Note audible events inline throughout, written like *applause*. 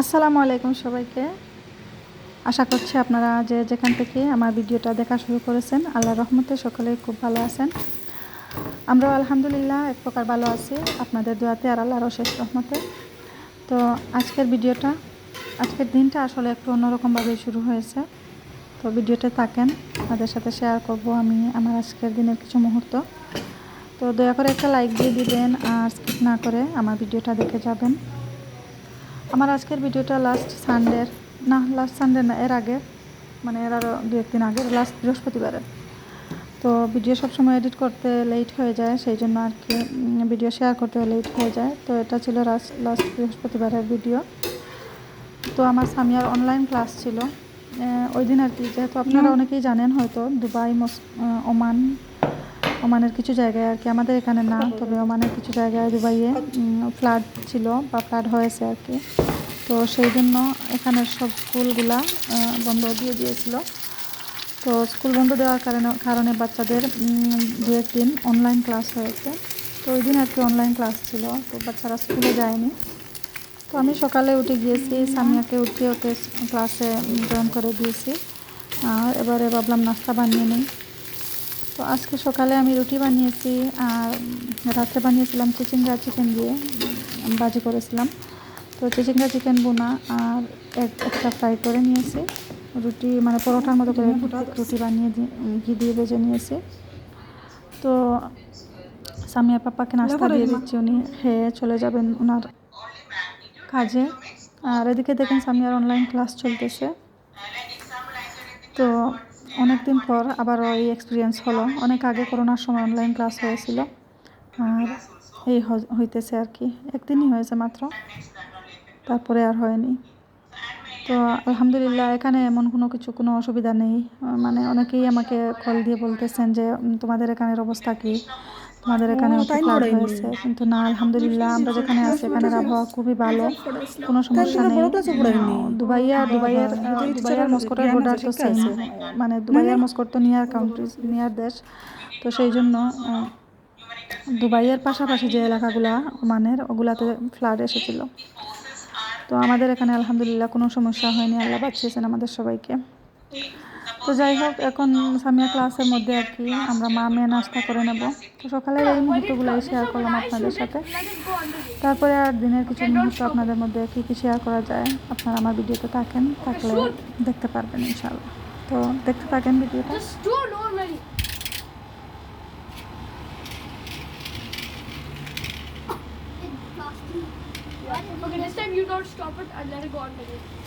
আসসালামু আলাইকুম সবাইকে। আশা করছি আপনারা যে যেখান থেকে আমার ভিডিওটা দেখা শুরু করেছেন আল্লাহর রহমতে সকলে খুব ভালো আছেন। আমরাও আলহামদুলিল্লাহ এক প্রকার ভালো আছি। আপনাদের দোয়াতে আর আল্লাহর শেষ রহমতে। তো আজকের ভিডিওটা, আজকের দিনটা আসলে একটু অন্যরকমভাবে শুরু হয়েছে। তো ভিডিওতে থাকেন, আপনাদের সাথে শেয়ার করব আমি আমার আজকের দিনের কিছু মুহূর্ত। তো দয়া করে একটা লাইক দিয়ে দিবেন আর স্কিপ না করে আমার ভিডিওটা দেখে যাবেন। আমার আজকের ভিডিওটা লাস্ট সানডের না লাস্ট সানডে না এর আগে মানে এর আরও দু একদিন আগে লাস্ট বৃহস্পতিবারের তো ভিডিও সবসময় এডিট করতে লেট হয়ে যায় সেই জন্য আর কি ভিডিও শেয়ার করতে লেট হয়ে যায়। তো এটা ছিল লাস্ট লাস্ট বৃহস্পতিবারের ভিডিও তো আমার সামিয়ার অনলাইন ক্লাস ছিল। ওই দিন আর কি যেহেতু আপনারা অনেকেই জানেন হয়তো দুবাই মস ওমান ওমানের কিছু জায়গায় আর কি, আমাদের এখানে না, তবে ওমানের কিছু জায়গায় দুবাইয়ে ফ্লাড ছিল বা ফ্লাড হয়েছে আর কি। তো সেই জন্য এখানের সব স্কুলগুলা বন্ধ দিয়ে দিয়েছিল। তো স্কুল বন্ধ দেওয়ার কারণে কারণে বাচ্চাদের দু একদিন অনলাইন ক্লাস হয়েছে। তো ওই দিন আর কি অনলাইন ক্লাস ছিল, তো বাচ্চারা স্কুলে যায়নি। তো আমি সকালে উঠে গিয়েছি, সামিয়াকে উঠে ওকে ক্লাসে জয়েন করে দিয়েছি। আর এবারে ভাবলাম নাস্তা বানিয়ে নিই। তো আজকে সকালে আমি রুটি বানিয়েছি আর রাত্রে বানিয়েছিলাম চিচিঙ্গা চিকেন দিয়ে বাজি করেছিলাম। তো চিচিঙ্গা চিকেন বোনা আর এক একটা ফ্রাই করে নিয়েছি। রুটি মানে পরোটার মতো করে রুটি বানিয়ে দিয়ে ঘি দিয়ে ভেজে নিয়েছি। তো সামিয়া পাপাকে নাস্তা দিয়ে দিচ্ছি উনি খেয়ে চলে যাবেন ওনার কাজে। আর এদিকে দেখেন সামিয়ার অনলাইন ক্লাস চলতেছে। তো অনেক দিন পর আবার এই এক্সপিরিয়েন্স হলো। অনেক আগে করোনার সময় অনলাইন ক্লাস হয়েছিল। আর এই হইতেছে আর কি। একদিনই হয়েছে মাত্র। তারপরে আর হয়নি। তো আলহামদুলিল্লাহ, এখানে এমন কোনো কিছু, কোনো অসুবিধা নেই। মানে অনেকেই আমাকে কল দিয়ে বলতেছেন যে তোমাদের এখানের অবস্থা কি? তোমাদের এখানে ফ্লাড হয়েছে। কিন্তু না আলহামদুলিল্লাহ আমরা যেখানে আছি এখানের আবহাওয়া খুবই ভালো। কোনো সমস্যা নেই। দুবাইয়া দুবাইয়ের আহ, দুবাই আর মস্কোটার বর্ডার তো সেম মানে দুবাই আর মস্কোর তো নিয়ার কান্ট্রিজ নিয়ার দেশ। তো সেই জন্য দুবাইয়ের পাশাপাশি যে এলাকাগুলা ওমানের ওগুলাতে ফ্লাড এসেছিল। তো আমাদের এখানে আলহামদুলিল্লাহ কোনো সমস্যা হয়নি। আল্লাহ বাঁচিয়েছেন আমাদের সবাইকে। তো যাই হোক এখন সামিয়া ক্লাসের মধ্যে আর কি আমরা মা মেয়ে নাস্তা করে নেব তো সকালের এই মুহূর্তগুলোই শেয়ার করলাম আপনাদের সাথে তারপরে আর দিনের কিছু মুহূর্ত আপনাদের মধ্যে কী কী শেয়ার করা যায় আপনারা আমার ভিডিওতে থাকেন থাকলে দেখতে পারবেন ইনশাল্লাহ তো দেখতে থাকেন ভিডিওটা. Okay, this time you don't stop it and let it go on minute. it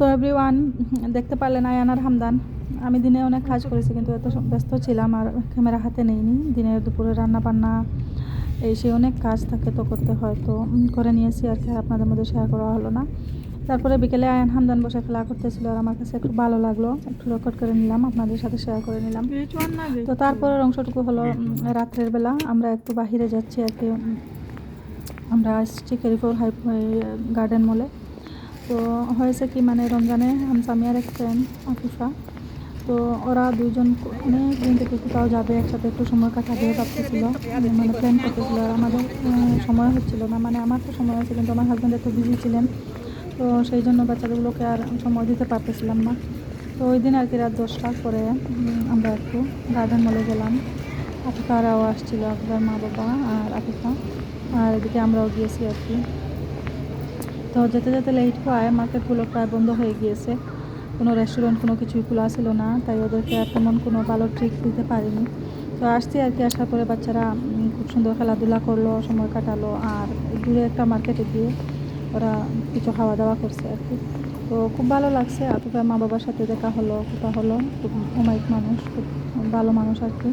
তো এভরিওয়ান দেখতে পারলেন আয়ানার হামদান। আমি দিনে অনেক কাজ করেছি, কিন্তু এত ব্যস্ত ছিলাম আর ক্যামেরা হাতে নেইনি। দিনের দুপুরে রান্না বান্না এই সে অনেক কাজ থাকে তো করতে হয়, তো করে নিয়েছি আর কি আপনাদের মধ্যে শেয়ার করা হলো না। তারপরে বিকেলে আয়ান হামদান বসে খেলা করতেছিল আর আমার কাছে একটু ভালো লাগল। একটু রেকর্ড করে নিলাম, আপনাদের সাথে শেয়ার করে নিলাম। তো তারপরের অংশটুকু হলো রাত্রের বেলা আমরা একটু বাহিরে যাচ্ছি আর কি আমরা আসছি কেরিফোর হাই গার্ডেন মলে তো হয়েছে কি মানে রমজানে সামিয়ার এক ফ্রেন্ড আফিফা। তো ওরা দুজন অনেক দিন থেকে কোথাও যাবে, একসাথে একটু সময় কাটাবে, ভাবতেছিল। মানে প্ল্যান করতেছিল। আমাদের সময় হচ্ছিল না। মানে আমার তো সময় আছে, কিন্তু আমার হাজব্যান্ড একটু বিজি ছিলেন। তো সেই জন্য বাচ্চাগুলোকে আর সময় দিতে পারতেছিলাম না। তো ওই দিন আর কি রাত দশটার পরে আমরা একটু গার্ডেন মলে গেলাম। আফিফারাও আসছিল, আফিফার মা বাবা আর আফিফা। আর এদিকে আমরাও গিয়েছি আর কি। তো যেতে যেতে লেট হয় মার্কেটগুলো প্রায় বন্ধ হয়ে গিয়েছে। কোনো রেস্টুরেন্ট কোনো কিছুই খোলা ছিল না, তাই ওদেরকে আর তেমন কোনো ভালো ট্রিক দিতে পারিনি। তো আসছি আর কি আসার পরে বাচ্চারা খুব সুন্দর খেলাধুলা করল, সময় কাটালো আর দূরে একটা মার্কেটে গিয়ে ওরা কিছু খাওয়া দাওয়া করছে আর কি। তো খুব ভালো লাগছে আতুকার মা বাবার সাথে দেখা হলো, কথা হলো, খুব অমায়িক মানুষ, খুব ভালো মানুষ আর কি।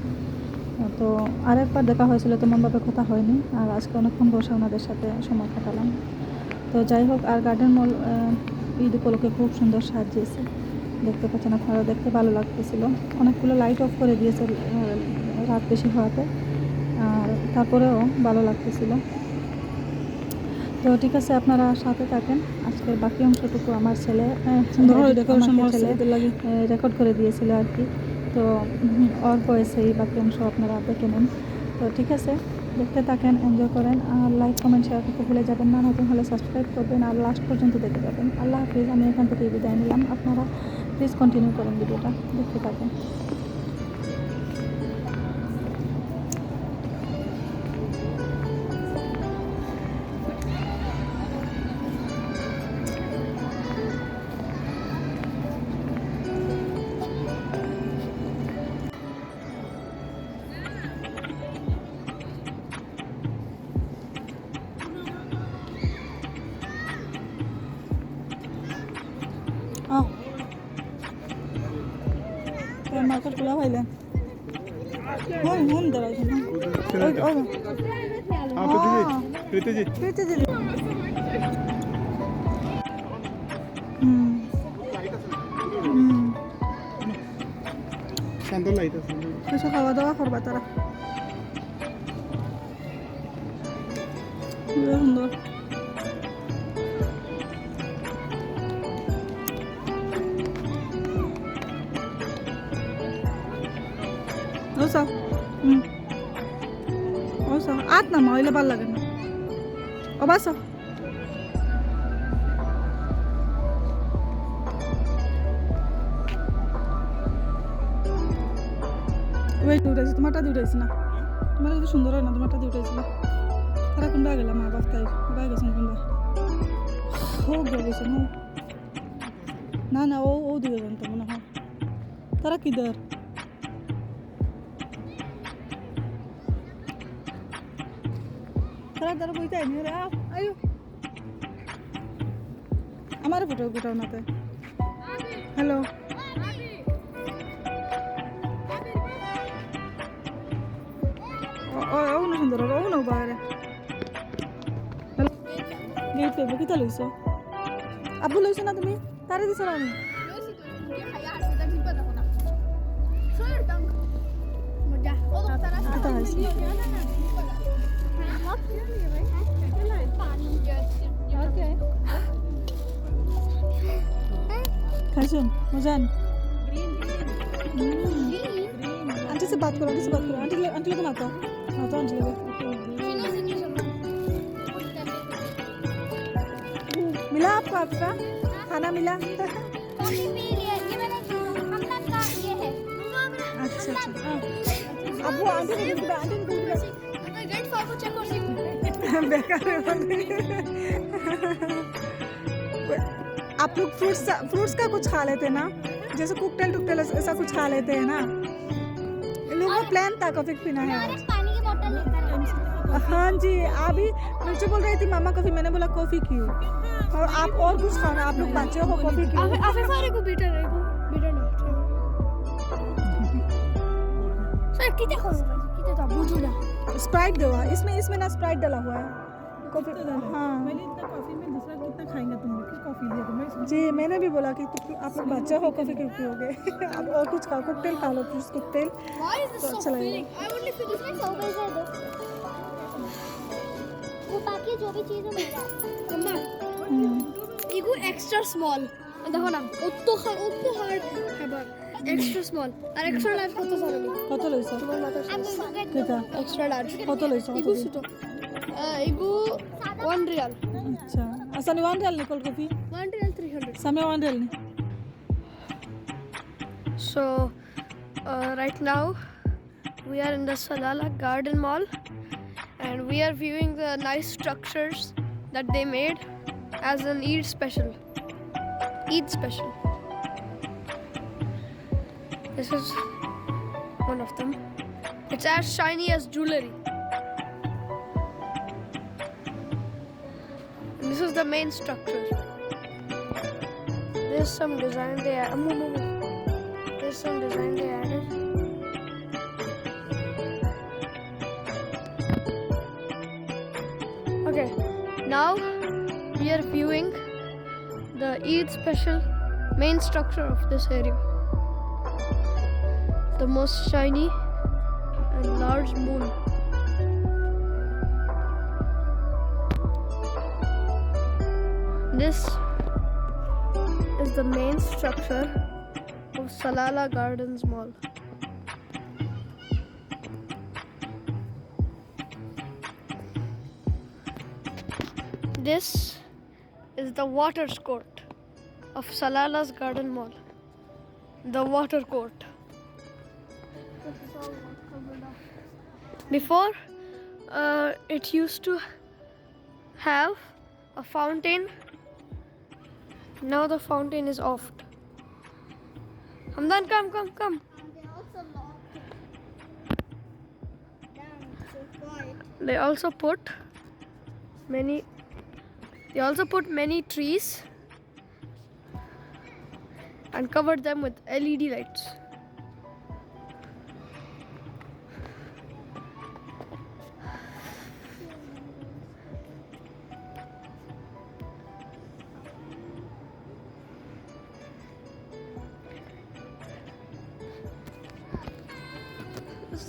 তো আরেকবার দেখা হয়েছিল, তেমনভাবে কথা হয়নি, আর আজকে অনেকক্ষণ বসে ওনাদের সাথে সময় কাটালাম। তো যাই হোক আর গার্ডেন মল ঈদ উপলক্ষে খুব সুন্দর সাজিয়েছে। দেখতে পাচ্ছেন আপনারা দেখতে ভালো লাগতেছিল। অনেকগুলো লাইট অফ করে দিয়েছে রাত বেশি হওয়াতে। আর তারপরেও ভালো লাগতেছিল। তো ঠিক আছে আপনারা সাথে থাকেন। আজকের বাকি অংশটুকু আমার ছেলে করছে, ছেলে রেকর্ড করে দিয়েছিল আর কি। তো ওর বয়সে এই বাকি অংশ আপনারা দেখে নেন। তো ঠিক আছে দেখতে থাকেন, এনজয় করেন, আর লাইক, কমেন্ট শেয়ার করতে ভুলে যাবেন না, নতুন হলে সাবস্ক্রাইব করবেন, আর লাস্ট পর্যন্ত দেখে যাবেন আল্লাহ হাফিজ, আমি এখান থেকে বিদায় নিলাম। আপনারা প্লিজ কন্টিনিউ করেন ভিডিওটা। দেখতে থাকেন। Avelin. Hon hon dara. Oy oy. Ha Pritiji. Pritiji. Pritiji. Hmm. Hmm. Sandal laita. Kesa kawa dawa korba tara. Sudah sudah. কিছু খাওয়া দাওয়া করবা তারা খুবই সুন্দর ওসা। হুম। ওসা। আত না মহিলা ভালো লাগে না। ও বাসা। ওই উঠাইছি তোমারটা দিয়ে উঠাইছি না? তোমার কিন্তু সুন্দর হয় না তোমারটা দিয়ে উঠাইছিল তারা কোনবা গেলাম মা বাপ তাই বা গেছেন কোনবা? হোক গেছেন হোক না না ও ও দিকে জানতো মনে হয়। তারা কি তারা বইতে আইনি রে আয়ো। আমার ফটো গোটাও নাতে হ্যালো ও না সুন্দর ও না বাইরে গেট পেবে কিতা লইছ? আব্বু লইছ না তুমি? তারে দিছ না আমি? खाइसुन मज़ा आंटी से बात करो, आंटी से बात करो। आंटी आंटी लोग माता माता आंटी लोग मिला आपको आपका? खाना मिला? अच्छा अच्छा। हाँ। अब वो आंटी आंटी *laughs* बेकार आप लोग फ्रूट्स फ्रूट्स का कुछ खा लेते हैं ना? जैसे कुकटेल टुकटेल ऐसा कुछ खा लेते हैं ना? लोगों का प्लान था कॉफ़ी पीना है। आज पानी की बोतल लेकर आओ। हाँ जी अभी मुझे बोल रही थी मामा कॉफ़ी मैंने बोला कॉफ़ी क्यों? और आप और कुछ खाना आप लोग बच्चे हो कॉफ़ी क्यों स्प्राइट दो इसमें इसमें ना स्प्राइट डाला हुआ है। कॉफ़ी तो, तो हाँ। मैंने इतना कॉफ़ी में दूसरा कितना खाएँगे तुम लोग? कॉफ़ी दिया तुम्हें जी मैंने भी बोला कि तुम आप लोग बच्चा हो कॉफ़ी क्यों *laughs* पियोगे? आप और कुछ खाओ कुकटेल खा लो फिर कुकटेल तो अच्छा लगेगा। जो भी चीज़ है। एक्स्ट्रा स्मॉल हम्म। देखो ना उत्तो उत्तो हार्ड है এক্সট্রা স্মল আর এক্সট্রা লার্জ কত জানো কত লইছ? তোমার মাথা কেটা এক্সট্রা লার্জ কত লইছ ইগু ছোট ইগু 1 রিয়াল আচ্ছা। আচ্ছা নি 1 রিয়াল নিকল কপি 1 রিয়াল 300 সামে 1 রিয়াল নি? So uh, right now we are in the Salala Garden Mall and we are viewing the nice structures that they made as an Eid special. Eid special. This is one of them. It's as shiny as jewelry. This is the main structure. There's some design they added. There's some design they added. Okay, now we are viewing the Eid special main structure of this area. The most shiny and large moon. This is the main structure of Salala Gardens Mall. This is the water court of Salala's Garden Mall. The water court. Before, uh, it used to have a fountain. Now the fountain is off. Hamdan, come, come, come. They also put many. They also put many trees and covered them with LED lights.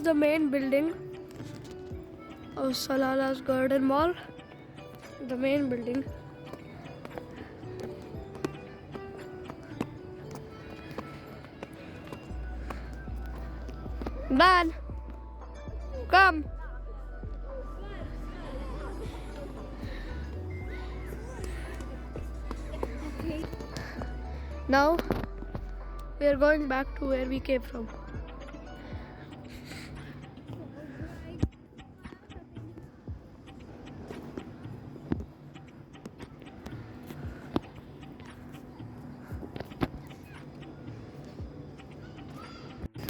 The main building of Salala's Garden Mall. The main building. Dan, come. Now we are going back to where we came from.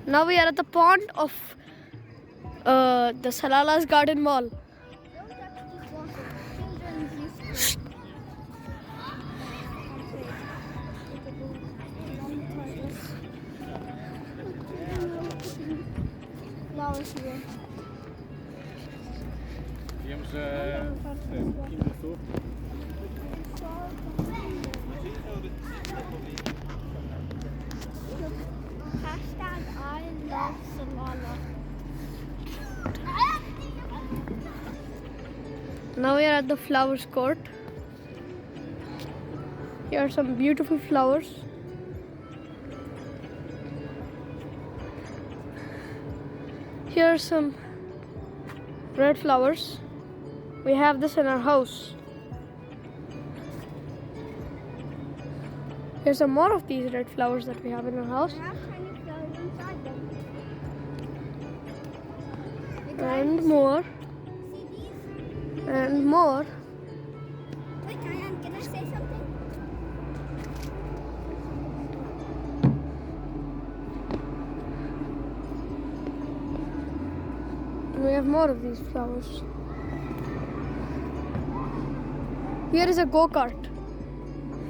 Now we are at the pond of uh, the Salala's Garden Mall. Here. Hashtag I love Salala. Now we are at the flowers court. Here are some beautiful flowers. Here are some red flowers. We have this in our house. Here's some more of these red flowers that we have in our house. And more. And more. Wait, Diane, can I say something? We have more of these flowers. Here is a go kart.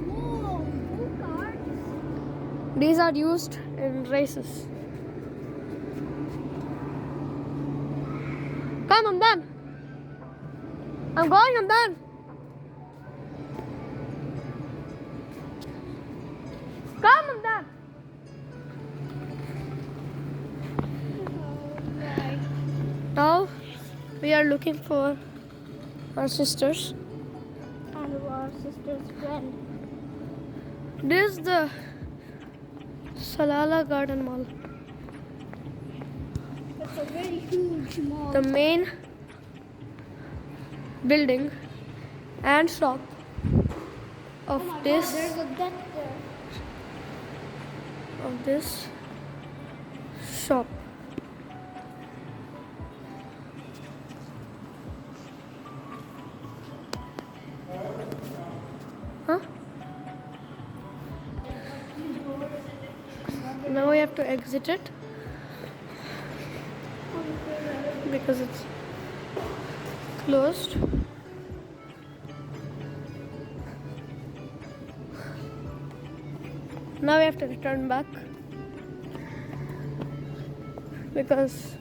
Whoa, go-karts. These are used in races. Come, I'm done. I'm going, I'm done. Come, I'm done. Now we are looking for our sisters. And our sister's friend. This is the Salala Garden Mall. It's a very huge mall. the main building and shop of Oh God, this there's a deck there. of this shop. Huh? Now we have to exit it because it's closed. Now we have to return back because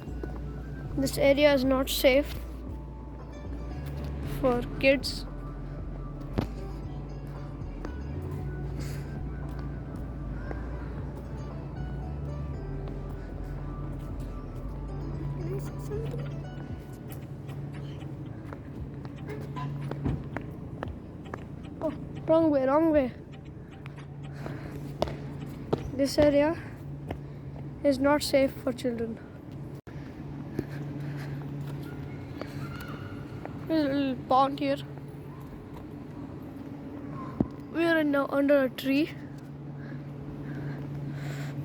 this area is not safe for kids. Wrong way, wrong way. This area is not safe for children. There's a little pond here. We are now under a tree.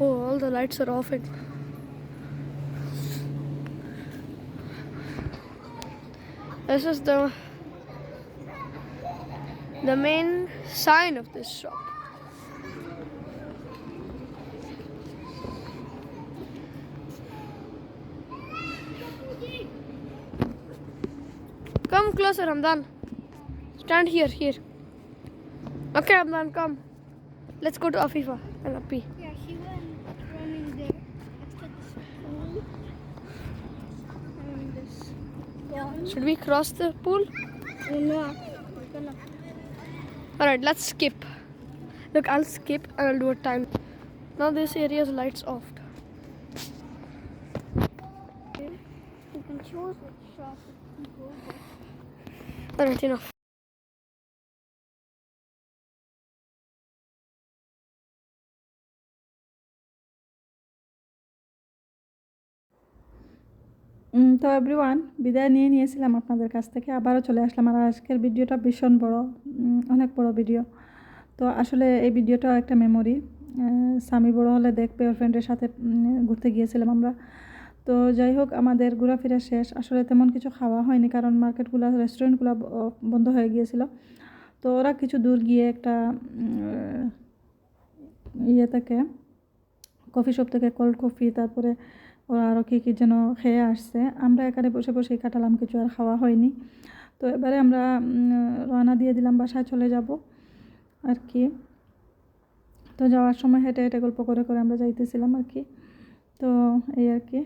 Oh, all the lights are off. It. This is the the main sign of this shop. Come closer, Hamdan. Stand here, here. Okay, Hamdan, come. Let's go to Afifa and Appi. Yeah, she went running there. Let's get this pool. And this. Should we cross the pool? No. We're gonna. Alright, let's skip. Look, I'll skip and I'll do a time. Now this area's lights off. You can তো everyone বিদায় নিয়ে নিয়েছিলাম আপনাদের কাছ থেকে। আবারও চলে আসলাম আর আজকের ভিডিওটা ভীষণ বড় অনেক বড় ভিডিও তো আসলে এই ভিডিওটা একটা মেমোরি স্বামী বড় হলে দেখবে, ওর ফ্রেন্ডের সাথে ঘুরতে গিয়েছিলাম আমরা। তো যাই হোক, আমাদের ঘোরাফেরা শেষ। আসলে তেমন কিছু খাওয়া হয়নি কারণ মার্কেটগুলো রেস্টুরেন্টগুলো বন্ধ হয়ে গিয়েছিল। তো ওরা কিছু দূর গিয়ে একটা ইয়ে থেকে কফি শপ থেকে কোল্ড কফি তারপরে ওরা আরও কী কী যেন খেয়ে আসছে। আমরা এখানে বসে বসেই কাটালাম, কিছু আর খাওয়া হয়নি। তো এবারে আমরা রওনা দিয়ে দিলাম, বাসায় চলে যাব আর কি। তো যাওয়ার সময় হেঁটে হেঁটে গল্প করে করে আমরা যাইতেছিলাম আর কি। তো এই আর কি।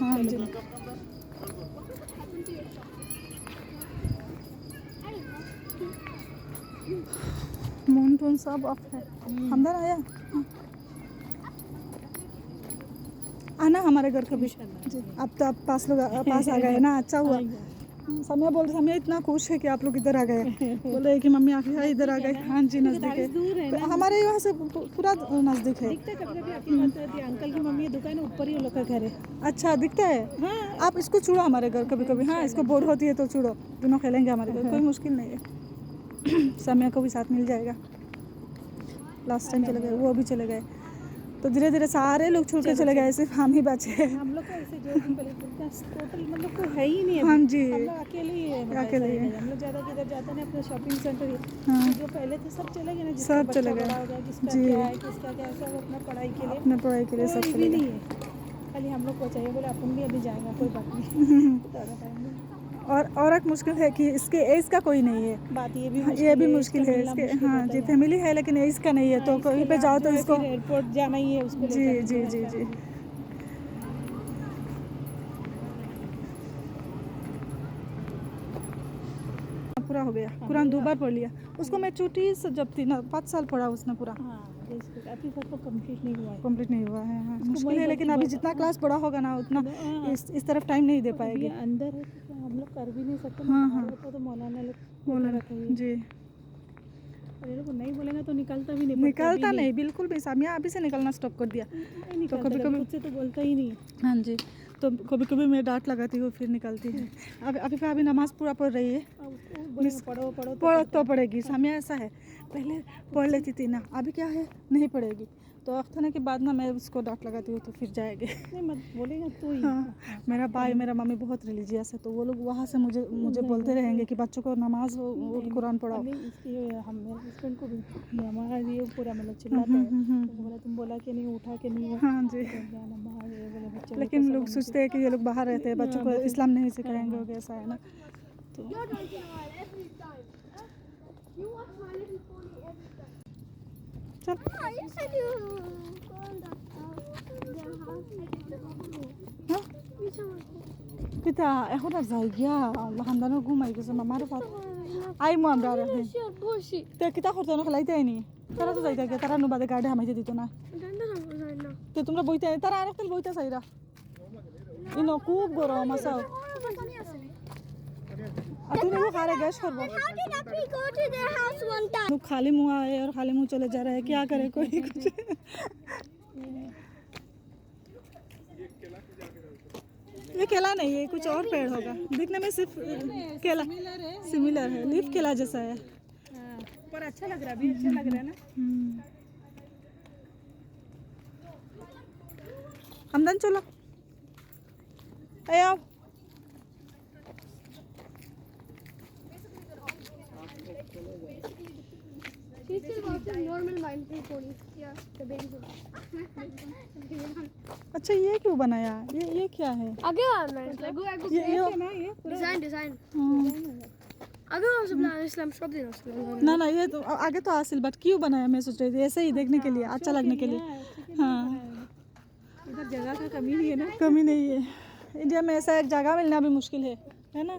हाँ जी मून टून सब ऑफ़ है अंदर आया हाँ। आना हमारे घर कभी जी अब तो आप पास लोग पास आ गए ना अच्छा हुआ समय बोल समय इतना खुश है कि आप लोग इधर आ गए बोले कि मम्मी आप इधर आ गए हाँ जी नज़दीक है हमारे यहाँ से पूरा नज़दीक है अंकल की मम्मी दुकान है ऊपर ही लोग घर है। अच्छा दिखता है? हाँ। आप इसको छुड़ो हमारे घर कभी कभी हाँ इसको बोर होती है तो छुड़ो। दोनों खेलेंगे हमारे घर। कोई *laughs* मुश्किल नहीं है। *clears throat* समय को भी साथ मिल जाएगा। लास्ट टाइम चले गए वो भी चले गए। तो धीरे धीरे सारे लोग छोड़ के चले गए सिर्फ़ हम ही बचे हम लोग टोटल मतलब कोई है ही नहीं हाँ जी। हम लोग अकेले ही है अकेले ही ही। है। हम लोग ज़्यादा किधर जाते नहीं अपना शॉपिंग सेंटर ही। हाँ। जो पहले थे सब चले गए ना सब चले गए। हो जी। है किसका क्या सब अपना पढ़ाई के लिए। अपने पढ़ाई के लिए सब चले गए। नहीं है। खाली हम लोग को चाहिए बोले अपन भी अभी जाएगा कोई बात नहीं। *laughs* और और एक मुश्किल है कि इसके एज का कोई नहीं है। बात ये भी हाँ, ये भी मुश्किल है इसके हाँ जी फैमिली है लेकिन एज का नहीं है तो हाँ, कहीं पे जाओ तो इसको एयरपोर्ट जाना ही है उसको जी जी जी जी। पूरा हो गया। कुरान दो बार पढ़ लिया। उसको मैं छोटी जब थी ना पाँच साल पढ़ा उसने पूरा। हाँ अभी तक तो कंप्लीट नहीं हुआ है। कंप्लीट नहीं हुआ है हाँ मुश्किल है लेकिन अभी जितना क्लास बड़ा होगा ना उतना हाँ। इस इस तरफ़ टाइम नहीं दे पाएगी। अंदर है तो हम लोग कर भी नहीं सकते हाँ, हाँ। होता तो मौलाना लोग जी। लोग नहीं बोलेगा तो निकलता भी नहीं निकलता नहीं। बिल्कुल भी सामिया अभी से निकलना स्टॉप कर दिया। निकलता कभी- कभी कभी- खुद से तो बोलता ही नहीं। है जी तो कभी कभी मैं डांट लगाती हूँ फिर निकलती है। अभी अभी अभी नमाज़ पूरा पढ़ रही है। पढ़ो पढ़ो तो पढ़ तो पड़ेगी सामिया ऐसा है। पहले पढ़ लेती थी ना अभी क्या है? नहीं पढ़ेगी। तो अख्ताना के बाद ना मैं उसको डांट लगाती हूँ तो फिर जाएगी। नहीं मत बोलेगा तो ही। हाँ मेरा भाई मेरा मम्मी बहुत रिलीजियस है तो वो लोग वहाँ से मुझे मुझे बोलते रहेंगे कि बच्चों को नमाज़ और कुरान पढ़ाओ। हम मेरे हस्बैंड को भी हमारा ये पूरा मतलब चिल्लाता हम्म, है। हम्म, हम्म। तो बोला तुम बोला कि नहीं उठा के नहीं हाँ जी। तो लेकिन लोग सोचते हैं कि ये लोग बाहर रहते हैं बच्चों को इस्लाम नहीं सिखाएँगे हो ऐसा है ना। तो arkadaşlar. Ha? Bir daha. E kadar zayıf ya. Allah'ımdan o gumay kızım. Ama arif at. Ay mu amra arif. Te kita kurtulunu kılay teyni. Tara tu zayıf ya. Tara nubada garda hamayca dito na. Te tumra boyta. Tara arif tel boyta sayra. İno kub goro masal. Atını bu kare gaş korbo. go खाली मुँह आए और खाली मुँह चले जा रहे हैं। क्या करे कोई *laughs* कुछ? ये केला नहीं है कुछ और पेड़ होगा। दिखने में सिर्फ़ केला। सिमिलर है। लीफ केला जैसा है। हाँ। पर अच्छा लग रहा है अच्छा लग रहा है ना। हम्म। हमदन चलो। आओ। She's still watching normal Minecraft pony. Yeah, the baby. अच्छा ये क्यों बनाया? ये ये क्या है? आगे वाला है Lego Lego ये ये डिज़ाइन डिज़ाइन हाँ। आगे वाला सब इस्लाम देना इस्लाम ना ना ये तो आगे तो हासिल बट क्यों बनाया? मैं सोच रही थी ऐसे ही देखने के लिए अच्छा लगने के लिए। हाँ। इधर जगह का कमी नहीं है ना? कमी नहीं है। इंडिया में ऐसा एक जगह मिलना भी मुश्किल है है ना?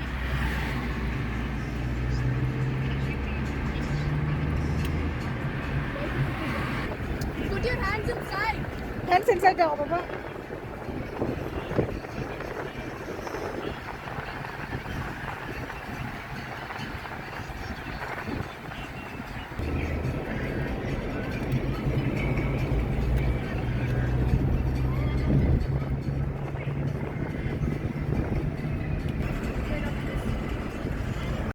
sebzeler de al baba.